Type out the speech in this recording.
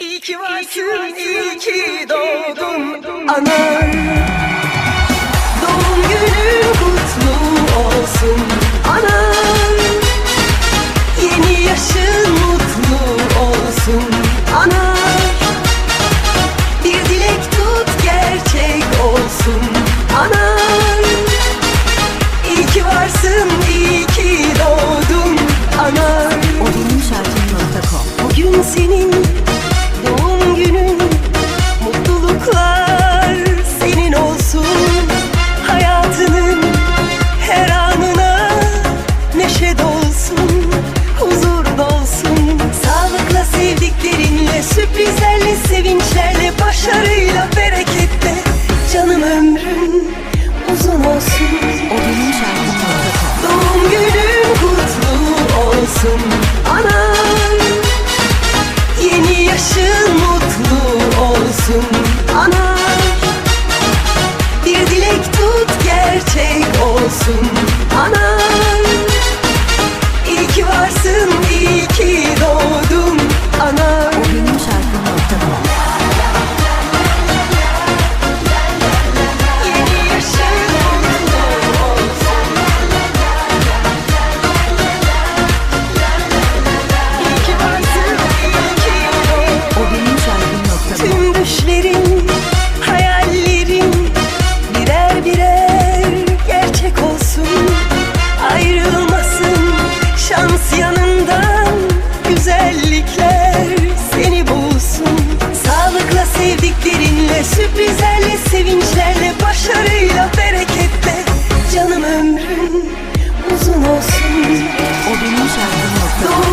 İyi ki varsın, iyi ki doğdun ana. Doğum günün kutlu olsun ana. Yeni yaşın mutlu olsun ana. Bir dilek tut gerçek olsun ana. İyi ki varsın, iyi ki doğdun ana. Odunumşarkı.com Bugün senin neşe dolsun Huzur dolsun. Sağlıkla sevdiklerinle Sürprizlerle sevinçlerle Başarıyla bereketle. Canım ömrün uzun olsun. Odunumşarkı.com Düşlerim, hayallerim birer birer gerçek olsun. Ayrılmasın şans yanından güzellikler seni bulsun. Sağlıkla sevdiklerinle, sürprizlerle, sevinçlerle, başarıyla, bereketle Canım ömrüm uzun olsun. O benim şarkım.